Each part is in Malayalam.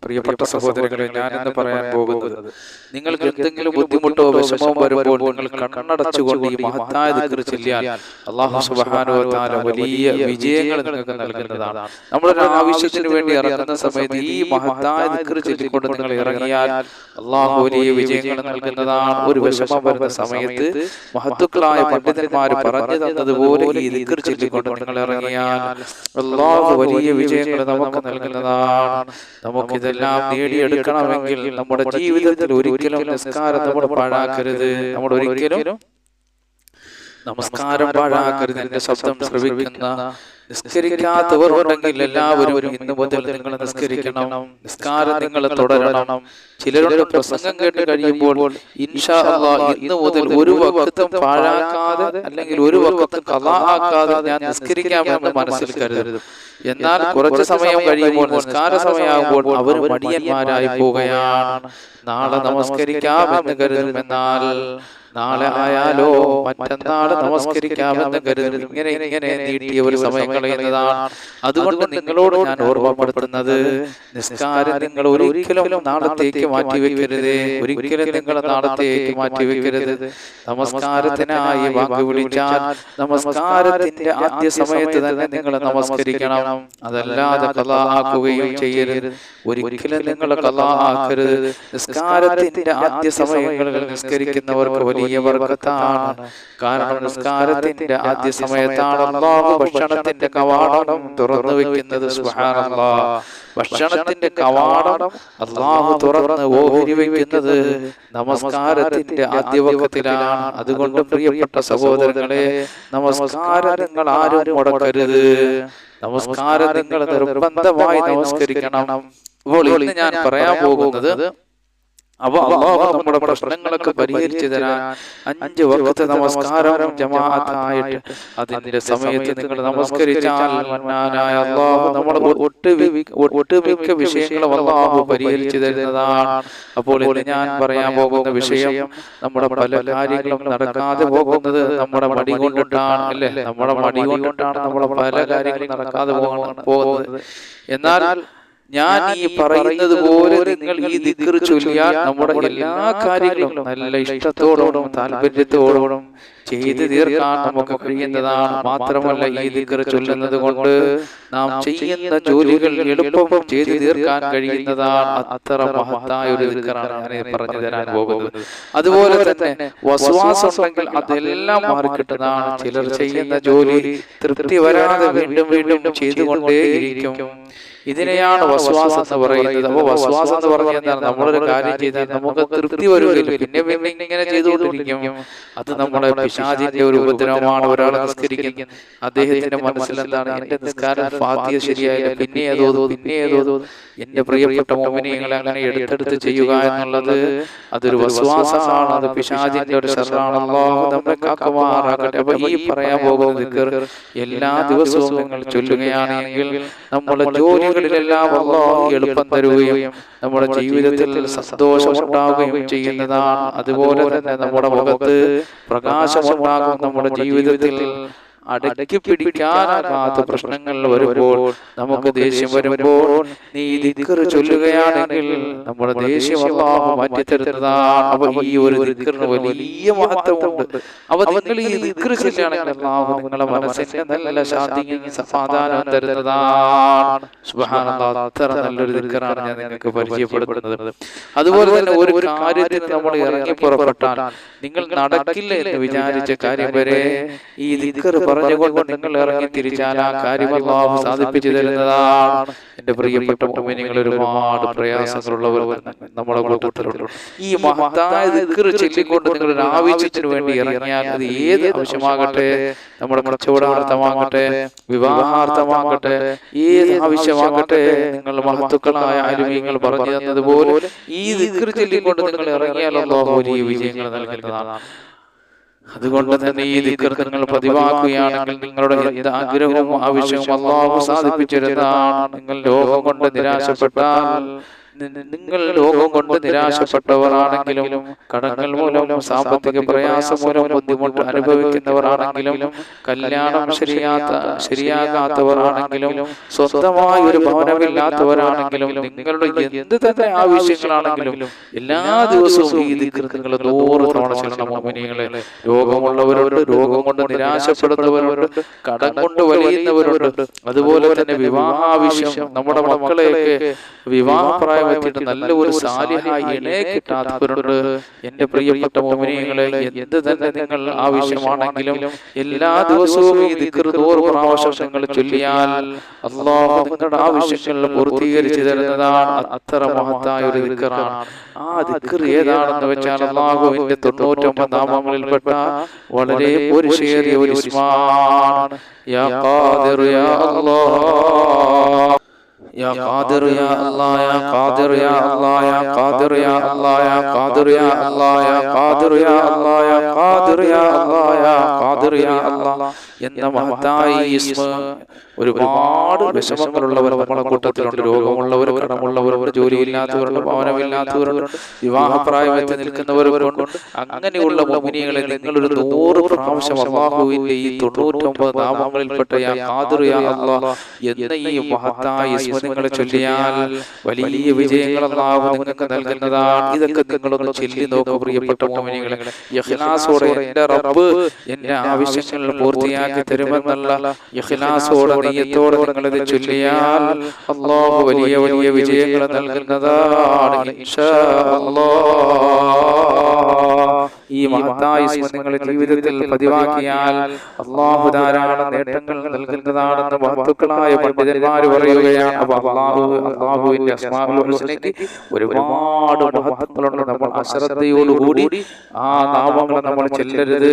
പ്രിയപ്പെട്ട സഹോദരങ്ങളെ ഞാൻ ഇന്ന് പറയാൻ പോകുന്നത് നിങ്ങൾക്ക് എന്തെങ്കിലും ബുദ്ധിമുട്ടോ വിഷമോ വരുമ്പോൾ നിങ്ങൾ കണ്ണടച്ചുകൊണ്ട് ഈ മഹത്തായ ദിക്ർ ചൊല്ലിയാൽ അല്ലാഹു സുബാനോ വ തആല വലിയ വിജയങ്ങൾ നിങ്ങൾക്ക് നൽകുന്നതാണ് നമ്മളൊരു ആവശ്യത്തിന് വേണ്ടി ഇറങ്ങുന്ന സമയത്ത് ഈ മഹത്തായ ദിക്ർ ചൊല്ലിക്കൊണ്ട് നിങ്ങൾ ഇറങ്ങിയാൽ അള്ളാഹു വലിയ വിജയങ്ങൾ നൽകുന്നതാണ്. ഒരു വിഷമം വരുന്ന സമയത്ത് മഹത്തുക്കളായ പണ്ഡിതന്മാർ പറഞ്ഞു തന്നതുപോലെ ഈ ദിക്ർ ചൊല്ലിക്കൊണ്ട് നിങ്ങൾ ഇറങ്ങിയാൽ അള്ളാഹു വലിയ വിജയങ്ങൾ നമുക്ക് നൽകുന്നതാണ്. നമുക്കിതെല്ലാം നേടിയെടുക്കണമെങ്കിൽ നമ്മുടെ ജീവിതത്തിൽ ഒരിക്കലും നിസ്കാരം നമ്മൾ പാഴാക്കരുത്. നമ്മൾ ഒരിക്കലും നമസ്കാരം പാഴാക്കരുത്. എന്റെ ശബ്ദം ശ്രവിക്കുന്ന നിസ്കരിക്കാത്തവർ ഉണ്ടെങ്കിൽ എല്ലാവരും ഇന്ന് മുതൽ നിങ്ങൾ നിസ്കരിക്കണം. നിസ്കാരം നിങ്ങൾ തുടരണം. ചിലരുടെ പ്രസംഗം കേട്ട് കഴിയുമ്പോൾ ഇൻഷാ ഇന്ന് മുതൽ ഒരു വക്തം പാഴാക്കാതെ അല്ലെങ്കിൽ ഒരു വക്തം കഥാക്കാതെ ഞാൻ നിസ്കരിക്കാമെന്ന് മനസ്സിൽ കരുതരുത്. എന്നാൽ കുറച്ച് സമയം കഴിയുമ്പോൾ നിസ്കാര സമയമാകുമ്പോൾ അവർ മടിയന്മാരായി പോവുകയാണ്. നാളെ നമസ്കരിക്കാമെന്ന് കരുതുമെന്നാൽ നാളെ ആയാലോ മറ്റന്നാൾ നമസ്കരിക്കാമെന്ന് കരുതി. ഇങ്ങനെ ഇങ്ങനെ നീട്ടിയ ഒരു സമയം കളയുന്നതാണ്. അതുകൊണ്ട് നിങ്ങളോട് ഞാൻ ഓർമ്മപ്പെടുത്തുന്നത് നിസ്കാരം നിങ്ങൾ ഒരിക്കലും നാളത്തേക്ക് മാറ്റിവെക്കരുത്. ഒരിക്കലും നിങ്ങൾ നാളത്തേക്ക് മാറ്റിവെക്കരുത്. നമസ്കാരത്തിനായി വാക്ക് വിളിച്ചാൽ നമസ്കാരത്തിന്റെ ആദ്യ സമയത്ത് തന്നെ നിങ്ങൾ നമസ്കരിക്കണം. അതല്ലാതെ കഥ ആക്കുകയും ചെയ്യരുത്. ഒരിക്കലും നിങ്ങൾ കഥ ആക്കരുത് നിസ്കാരത്തിന്റെ ആദ്യ സമയങ്ങളിൽ നിസ്കരിക്കുന്നവർക്ക് വലിയ വർഗത്താണ്. കാരണം നിസ്കാരത്തിന്റെ ആദ്യ സമയത്താണ് അള്ളാഹു ഭക്ഷണത്തിന്റെ കവാടം തുറന്നു വെക്കുന്നത്. ഭക്ഷണത്തിന്റെ കവാടം അള്ളാഹു തുറന്ന് ഓഹരി വയ്ക്കുന്നത് നമസ്കാരത്തിന്റെ ആദ്യവക്കത്തിലാണ്. അതുകൊണ്ട് പ്രിയപ്പെട്ട സഹോദരങ്ങളെ നമസ്കാരം നിങ്ങൾ ആരും മുടക്കരുത്. നമസ്കാരം നിങ്ങൾ നിർബന്ധമായി നമസ്കരിക്കണം. ഞാൻ പറയാൻ പോകുന്നത് അപ്പൊ അള്ളാഹു നമ്മുടെ പ്രശ്നങ്ങളൊക്കെ പരിഹരിച്ചു തരാൻ അഞ്ച് വക്കത്തെ നമസ്കാരം ജമാഅത്തായിട്ട് അതിന്റെ സമയത്ത് നിങ്ങൾ നമസ്കരിച്ചാൽ മന്നാനായ അള്ളാഹു നമ്മുടെ ഒട്ടുമിക്ക ഒട്ടുമിക്ക വിഷയങ്ങളും അള്ളാഹു പരിഹരിച്ചു തരുന്നതാണ്. അപ്പോൾ ഇന്ന് ഞാൻ പറയാൻ പോകുന്ന വിഷയം നമ്മുടെ പല കാര്യങ്ങളും നടക്കാതെ പോകുന്നത് നമ്മുടെ മടി കൊണ്ടിട്ടാണ് അല്ലേ? നമ്മുടെ മടി കൊണ്ടിട്ടാണ് നമ്മുടെ പല കാര്യങ്ങളും നടക്കാതെ പോകുന്നത്. എന്നാൽ ഞാൻ ഈ പറയുന്നത് പോലെ നിങ്ങൾ ഈ ദിക്കർ ചൊല്ലിയാൽ നമ്മുടെ എല്ലാ കാര്യങ്ങളും നല്ല ഇഷ്ടത്തോടോടും താല്പര്യത്തോടും ചെയ്തു തീർക്കാൻ നമുക്ക് കഴിയുന്നതാണ്. മാത്രമല്ല ഈ ദിക്കർ ചൊല്ലുന്നത് കൊണ്ട് നാം ചെയ്യുന്ന ജോലികൾ എളുപ്പം ചെയ്തു തീർക്കാൻ കഴിയുന്നതാണ് അത്ര മഹത്തായ ഒരു ദിക്കറാണ് ഞാൻ പറഞ്ഞു തരാൻ പോകുന്നത്. അതുപോലെ തന്നെ വസ്വാസം ഉണ്ടെങ്കിൽ അതെല്ലാം മാറിക്കിട്ടതാണ് ചിലർ ചെയ്യുന്ന ജോലി തൃപ്തി വരാതെ വീണ്ടും വീണ്ടും ചെയ്തുകൊണ്ടേയിരിക്കും ഇതിനെയാണ് വസ്വാസം എന്ന് പറയുന്നത്. അപ്പൊ വസ്വാസം എന്ന് പറഞ്ഞാൽ എന്താണ് നമ്മളൊരു കാര്യം ചെയ്താൽ നമുക്ക് തൃപ്തി വരുമല്ലോ പിന്നെ ഇങ്ങനെ ചെയ്തുകൊണ്ടിരിക്കും. അത് നമ്മുടെ പിശാചിന്റെ ഒരു ഉപദ്രവമാണ് ഒരാളെ നിസ്കരിക്കുന്നത്. അദ്ദേഹത്തിന്റെ മനസ്സിൽ എന്താണ്? എന്റെ നിസ്കാരം ഫാത്തിയ ശരിയായില്ല പിന്നെ ഏതോ പിന്നെ ഏതോ എന്റെ പ്രിയപ്പെട്ട മോമിനിയങ്ങളെ അങ്ങനെ എടുത്തെടുത്ത് ചെയ്യുക എന്നുള്ളത് അതൊരു വിശ്വാസമാണ് അത് പിശാചിന്റെ ഒരു ശരണാണല്ലോ അപ്പൊ ഈ പറയാൻ പോകുന്ന എല്ലാ ദിവസവും നിങ്ങൾ ചൊല്ലുകയാണെങ്കിൽ നമ്മുടെ ജോലികളിലെല്ലാം അല്ലോ എളുപ്പം തരുകയും നമ്മുടെ ജീവിതത്തിൽ സന്തോഷമുണ്ടാവുകയും ചെയ്യുന്നതാണ്. അതുപോലെ തന്നെ നമ്മുടെ മുഖത്ത് പ്രകാശമുണ്ടാകും നമ്മുടെ ജീവിതത്തിൽ. അടക്കി പിടിക്കാനാകാത്ത പ്രശ്നങ്ങൾ വരുമ്പോൾ നമുക്ക് ദേഷ്യം വരുമ്പോൾ നീ ചൊല്ലുകയാണെങ്കിൽ നമ്മുടെ ദേഷ്യം അള്ളാഹു മാറ്റിത്തരുന്നതാണ്. അപ്പൊ ഈ ഒരു ദിക്കറിന് വലിയ മഹത്വമുണ്ട്. അപ്പൊ നിങ്ങൾ ഈ ദിക്കറി ചൊല്ലുകയാണെങ്കിൽ അള്ളാഹു നിങ്ങളെ മനസ്സിന്റെ നല്ല ശാന്തി സമാധാനം തരുന്നതാണ്. അത്ര നല്ലൊരു ദിക്കറാണ് ഞാൻ നിങ്ങൾക്ക് പരിചയപ്പെടുത്തുന്നത്. അതുപോലെ തന്നെ ഒരു കാര്യത്തിന് നമ്മൾ ഇറങ്ങി പുറപ്പെട്ടാൽ നിങ്ങൾ നടക്കില്ല എന്ന് വിചാരിച്ച കാര്യം വരെ ഈ ദിക്കർ പറഞ്ഞുകൊണ്ട് നിങ്ങൾ ഇറങ്ങി തിരിച്ചാൽ ആ കാര്യം അള്ളാഹു സാധിപ്പിച്ചു തരുന്നതാണ്. എന്റെ പ്രിയപ്പെട്ട നിങ്ങൾ ഒരുപാട് പ്രയാസങ്ങളുള്ളവർ നമ്മുടെ കൂട്ടത്തിലുണ്ട്. ഈ മഹത്തായ ചൊല്ലിക്കൊണ്ട് നിങ്ങൾ ഒരു ആവശ്യത്തിന് വേണ്ടി ഇറങ്ങിയാൽ അത് ഏത് ആവശ്യമാകട്ടെ? നമ്മുടെ കച്ചവടാർത്ഥമാകട്ടെ? വിവാഹാർത്ഥമാകട്ടെ? ഏത് ആവശ്യമാകട്ടെ? നിങ്ങൾ മഹത്തുക്കളായ ആലുമീങ്ങൾ പറഞ്ഞു തന്നതുപോലെ ഈ ദിക്കർ ചൊല്ലിക്കൊണ്ട് നിങ്ങൾ ഇറങ്ങിയാൽ അള്ളാഹു വലിയ വിജയങ്ങൾ നൽകുന്നതാണ് അതുകൊണ്ട് തന്നെ ഈ നിങ്ങൾ പതിവാക്കുകയാണെങ്കിൽ നിങ്ങളുടെ എന്ത് ആഗ്രഹവും ആവശ്യവും അള്ളാഹു സാധിപ്പിച്ചിരുന്നതാണ്. നിങ്ങൾ ലോകം കൊണ്ട് നിരാശപ്പെട്ടാൽ നിങ്ങൾ ലോകം കൊണ്ട് നിരാശപ്പെട്ടവരാണെങ്കിലും കടങ്ങൾ മൂലം സാമ്പത്തിക പ്രയാസം മൂലം ബുദ്ധിമുട്ട് അനുഭവിക്കുന്നവരാണെങ്കിലും കല്യാണം ശരിയാത്ത ശരിയാകാത്തവരാണെങ്കിലും സ്വന്തമായ ഒരു ഭവനമില്ലാത്തവരാണെങ്കിലും നിങ്ങളുടെ എന്ത് തന്നെ ആവശ്യങ്ങളാണെങ്കിലും എല്ലാ ദിവസവും ഈ നിങ്ങൾ നൂറ് തവണ ചെല്ലണം മോമിനികളെ. രോഗമുള്ളവരുണ്ട് രോഗം കൊണ്ട് നിരാശപ്പെടുന്നവരോട് കടം കൊണ്ട് വലിയുന്നവരോട് അതുപോലെ തന്നെ വിവാഹാവശ്യം നമ്മുടെ മക്കളെയൊക്കെ വിവാഹപ്രായം എത്തിയിട്ട് നല്ല ഒരു സാലിഹായി ഇണയെ കിട്ടാത്തവരുണ്ട്. എന്റെ പ്രിയപ്പെട്ട മോമിനിയങ്ങളെ എന്ത് തന്നെ നിങ്ങൾ ആവശ്യമാണെങ്കിലും എല്ലാ ദിവസവും ഈ ദിക്ർ നൂറ് പ്രാവശ്യം നിങ്ങൾ ചൊല്ലിയാൽ അള്ളാഹു നിങ്ങളുടെ ആവശ്യങ്ങൾ പൂർത്തീകരിച്ചു തരുന്നതാണ് അത്ര മഹത്തായ ഒരു ദിക്കറാണ്. ആ ദിക്കർ ഏതാണെന്ന് വെച്ചാൽ അള്ളാഹുവിന്റെ തൊണ്ണൂറ്റൊമ്പത് നാമങ്ങളിൽപ്പെട്ട വളരെ ഒരു ശേറിയ ഒരു ഇസ്മാണ് യാ ഖാദിർ യാ അല്ലാഹ്. يا قادر يا الله يا قادر يا الله يا قادر يا الله يا قادر يا الله يا قادر يا الله يا قادر يا الله يا قادر يا الله എന്ന മഹത്തായ ഈ ഇസ്മ ഒരുപാട് വിഷമങ്ങളുള്ളവർ നമ്മളെ കൂട്ടത്തിലുണ്ട് രോഗമുള്ളവർ കടമുള്ളവരുണ്ട് ജോലിയില്ലാത്തവരുണ്ട് ഭവനമില്ലാത്തവരുണ്ട് വിവാഹപ്രായമെത്തി നിൽക്കുന്നവരുണ്ട് അങ്ങനെയുള്ള മുമിനികളെ നിങ്ങളൊരു നൂറ് പ്രാവശ്യം അള്ളാഹുവിന്റെ ഈ തൊണ്ണൂറ്റൊമ്പത് നാമങ്ങളിൽപ്പെട്ട യാ ഖാദിർ യാ അല്ലാഹ് എന്ന ഈ മഹത്തായ ഇസ്മ ചൊല്ലിയാൽ വലിയ വിജയങ്ങൾ അള്ളാഹു നിങ്ങൾക്ക് നൽകുന്നതാണ്. ഇതൊക്കെ നിങ്ങളൊന്ന് ചൊല്ലി നോക്കൂ പ്രിയപ്പെട്ട മോമിനികളെ. യഹ്ലാസോടെ എന്റെ റബ്ബ് എന്റെ ആവശ്യങ്ങൾ പൂർത്തിയാക്കി തരുമെന്നുള്ള യഹ്ലാസോടെ നെയ്യത്തോടെ നിങ്ങളിത് ചൊല്ലിയാൽ അള്ളാഹു വലിയ വലിയ വിജയങ്ങൾ നൽകുന്നതാണ് ഇൻഷാ അല്ലാഹ് ഈ മഹത്തായ ഇസ്മ ജീവിതത്തിൽ പതിവാക്കിയാൽ അള്ളാഹു ധാരാളം നേട്ടങ്ങൾ നൽകുന്നതാണെന്ന് മഹത്തുക്കളായ പണ്ഡിതന്മാർ പറയുകയാണ്. അള്ളാഹു അള്ളാഹുവിന്റെ അസ്മാഉൽ ഹുസ്നയ്ക്ക് ഒരുപാട് മഹത്വങ്ങളുണ്ട്. നമ്മൾ അശ്രദ്ധയോടുകൂടി ആ നാമങ്ങളെ നമ്മൾ ചെല്ലരുത്.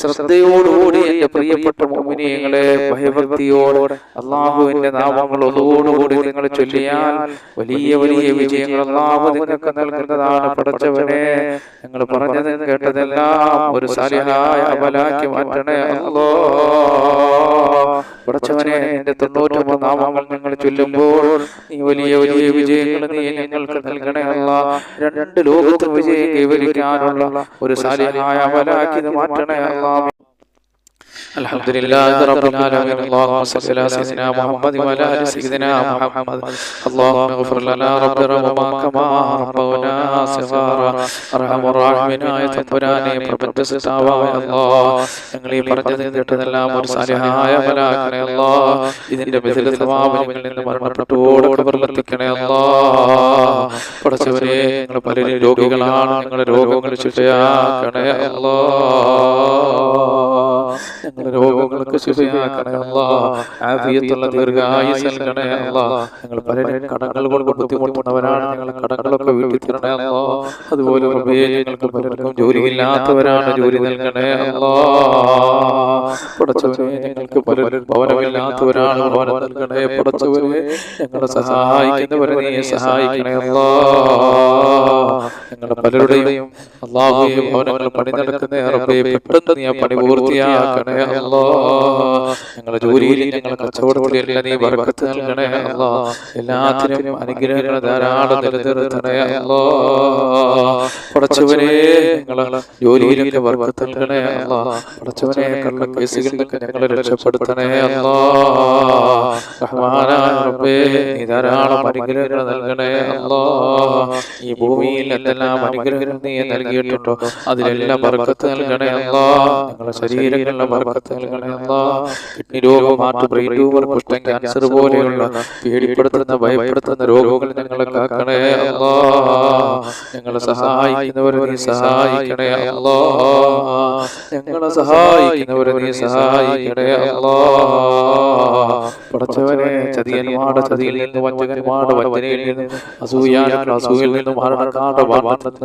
ശ്രദ്ധയോടുകൂടി എന്റെ പ്രിയപ്പെട്ട മോമിനിയങ്ങളെ ഭയഭക്തിയോടെ അള്ളാഹുവിന്റെ നാമങ്ങൾ കൂടി നിങ്ങൾ ചൊല്ലിയാൽ വലിയ വലിയ വിജയങ്ങൾ അള്ളാഹു നിങ്ങൾക്ക് നൽകുന്നതാണ് പടച്ചവനെ നിങ്ങൾ പറഞ്ഞതും കേട്ടതെല്ലാം ഒരു സാലിഹായ അമലാക്കി മാറ്റണേ അല്ലോ. പടച്ചവനെ എന്റെ തൊണ്ണൂറ്റൊമ്പത് നാമങ്ങൾ നിങ്ങൾ ചൊല്ലുമ്പോൾ നീ വലിയ വലിയ വിജയങ്ങൾ നീ ഞങ്ങൾക്ക് നൽകണേ അല്ല. രണ്ട് ലോകത്തും വിജയം കൈവരിക്കാനുള്ള ഒരു സാലിഹായ അമലാക്കി മാറ്റണേ അല്ലാ. الحمد لله رب العالمين اللهم صل على سيدنا محمد وعلى ال سيدنا محمد اللهم اغفر لنا رب رحمنا كما ربنا صغارا ارحم الراحمين ആയ തമ്പുരാനെ പ്രപഞ്ച സൃഷ്ടാവായ അല്ലാഹ് ഞങ്ങൾ ഈ പറഞ്ഞതും കേട്ടതെല്ലാം ഒരു സാലിഹായ മലാക്കണേ അല്ലാഹ് ഇതിന്റെ മിഥില സ്വഭാവങ്ങളിൽ നിന്ന് മരണപ്പെട്ടോട് കബറിലെത്തിക്കണേ അല്ലാഹ് പടച്ചവരെ നിങ്ങൾ പലരും രോഗികളാണ് നിങ്ങളുടെ രോഗങ്ങൾ ശിക്ഷയാക്കണേ അല്ലാഹ് ഞങ്ങളുടെ രോഗങ്ങൾക്ക് ശിഫയാക്കണേ അല്ലാ ആഫിയത്തുള്ള ദീർഘായുസ് നൽകണേ അല്ലാ. ഞങ്ങൾ പലരും കടങ്ങൾ കൊണ്ട് ബുദ്ധിമുട്ടുന്നവരാണ്. നിങ്ങൾ കടങ്ങളൊക്കെ വീട്ടിൽ തരണേ അല്ലാ. അതുപോലെ ഞങ്ങൾക്ക് പലർക്കും ജോലിയില്ലാത്തവരാണ് ജോലി നൽകണേ അല്ലാ. പടച്ചവനെ ഞങ്ങൾക്ക് പലരും ഭവനമില്ലാത്തവരാണ് ഭവനം നൽകണേ പടച്ചവനെ ഞങ്ങളെ സഹായിക്കുന്നവരെ നീ സഹായിക്കണേ അല്ലാ. ഞങ്ങളുടെ പലരുടെയും അള്ളാഹുയെ ഭവനങ്ങൾ പണി നടക്കുന്ന പെട്ടെന്ന് നീ ആ പണി പൂർത്തിയാക്കണേ ഞങ്ങളുടെ ജോലിയിൽ ഞങ്ങൾ കച്ചവടത്തിൽ നീ ബർക്കത്ത് നൽകണേ അല്ലാ? എല്ലാത്തിനും അനുഗ്രഹങ്ങൾ ധാരാളം നിലനിർത്തണേ അല്ലാ? പടച്ചവനെ ഞങ്ങളെ ജോലിയിലൊക്കെ ബർക്കത്ത് നൽകണേ അല്ലാ? പടച്ചവനെ കള്ള കേസുകളിലൊക്കെ ഞങ്ങളെ രക്ഷപ്പെടുത്തണേ അല്ലോ? റഹ്മാനായ റബ്ബേ നീ ധാരാളം അനുഗ്രഹങ്ങൾ നൽകണേ അല്ലോ? ഈ ഭൂമിയിൽ എന്തെല്ലാം അനുഗ്രഹങ്ങൾ നീ നൽകിയിട്ടുണ്ടോ? അതിലെല്ലാം ബർക്കത്ത് നൽകണേ അല്ലോ? ഞങ്ങളുടെ ശരീരങ്ങളിലെ രോഗം ഹാർട്ട് ബ്രെയിൻ ട്യൂമർ കുഷ്ഠം ക്യാൻസർ പോലെയുള്ള പേടിപ്പെടുത്തുന്ന ഭയപ്പെടുത്തുന്ന രോഗങ്ങൾ ഞങ്ങളെ കാക്കണേ അല്ലാ. ഞങ്ങളെ സഹായിക്കുന്നവരെ നീ സഹായിക്കണേ അല്ലാ. ഞങ്ങളെ സഹായിക്കുന്നവരെ നീ സഹായിക്കണേ അല്ലാ. പടച്ചവനെ ചതിയന്മാരുടെ ചതിയിൽ നിന്ന് വഞ്ചകന്മാരുടെ വഞ്ചനയിൽ നിന്ന് അസൂയാനുള്ള അസൂയിൽ നിന്നും മരണക്കാരുടെ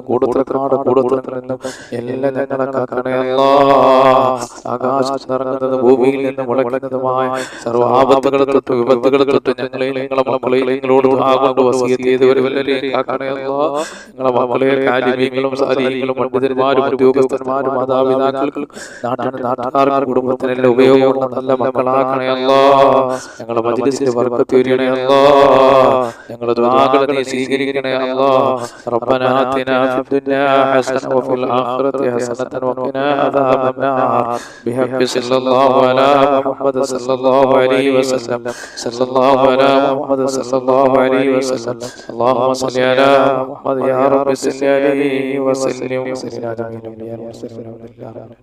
കൂടുതലക്കാരുടെ കൂടുതൽ നിന്നും എല്ലാം ഞങ്ങളെ കാക്കണേ അല്ലാ. ആകാശത്ത് നിറങ്ങുന്നത് ഭൂമിയിൽ നിന്ന് മുളയ്ക്കുന്നതുമായ സർവ്വ ആപത്തുകളെ തൊട്ട് വിപത്തുകളെ തൊട്ട് ഞങ്ങളെ നിങ്ങളെ മക്കളെ നിങ്ങളോട് ആകൊണ്ട് വസീയത്ത് ചെയ്തവരെല്ലാവരെയും കാക്കണേ അല്ലാ. നിങ്ങളെ മക്കളെ കാലിമീങ്ങളും സാരീങ്ങളും പണ്ഡിതന്മാരും ഉദ്യോഗസ്ഥന്മാരും മാതാപിതാക്കൾക്കും നാട്ടിന് നാട്ടുകാർക്കും കുടുംബത്തിനെല്ലാം ഉപയോഗമുള്ള നല്ല മക്കളാക്കണേ അല്ലാ ഞങ്ങളെ മജ്ലിസിന്റെ ബർക്കത്ത് വരണേ അല്ലാ ഞങ്ങളെ ദുആകളെ നീ സ്വീകരിക്കണേ അല്ലാ ربنا آتنا في الدنيا حسنة وفي الآخرة حسنة وقنا عذاب النار بحق صلى الله على محمد صلى الله عليه وسلم. صلى الله على محمد صلى الله عليه وسلم. اللهم صل على محمد يا رب صل عليه وسلم. وسلم على النبي المرسلين